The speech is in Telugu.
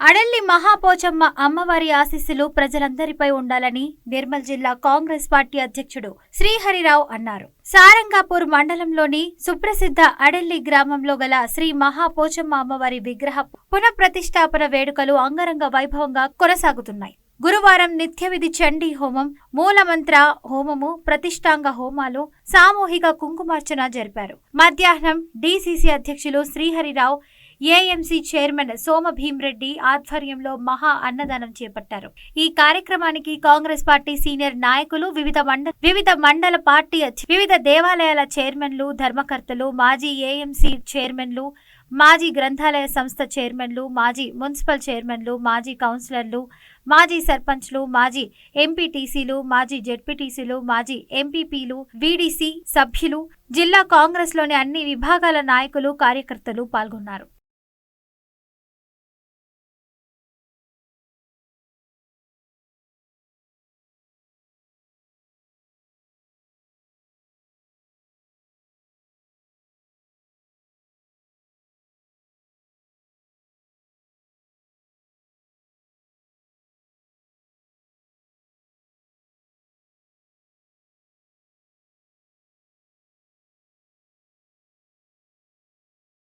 అడల్లి మహాపోచమ్మ అమ్మవారి ఆశీస్సులు ప్రజలందరిపై ఉండాలని నిర్మల్ జిల్లా కాంగ్రెస్ పార్టీ అధ్యక్షుడు శ్రీహరిరావు అన్నారు. సారంగాపూర్ మండలంలోని సుప్రసిద్ధ అడల్లి గ్రామంలో గల శ్రీ మహాపోచమ్మ అమ్మవారి విగ్రహ పునఃప్రతిష్టాపన వేడుకలు అంగరంగ వైభవంగా కొనసాగుతున్నాయి. గురువారం నిత్యవిధి చండీ హోమం మూలమంత్ర హోమము ప్రతిష్టాంగ హోమాలు సామూహిక కుంకుమార్చన జరిపారు. మధ్యాహ్నం డీసీసీ అధ్యక్షులు శ్రీహరిరావు ఏఎంసీ చైర్మన్ సోమ భీమ్రెడ్డి ఆధ్వర్యంలో మహా అన్నదానం చేపట్టారు. ఈ కార్యక్రమానికి కాంగ్రెస్ పార్టీ సీనియర్ నాయకులు వివిధ మండల వివిధ మండల పార్టీ వివిధ దేవాలయాల చైర్మన్లు ధర్మకర్తలు మాజీ ఏఎంసీ చైర్మన్లు మాజీ గ్రంథాలయ సంస్థ చైర్మన్లు మాజీ మున్సిపల్ చైర్మన్లు మాజీ కౌన్సిలర్లు మాజీ సర్పంచ్లు మాజీ ఎంపీటీసీలు మాజీ జెడ్పీటీసీలు మాజీ ఎంపీపీలు వీడీసీ సభ్యులు జిల్లా కాంగ్రెస్లోని అన్ని విభాగాల నాయకులు కార్యకర్తలు పాల్గొన్నారు.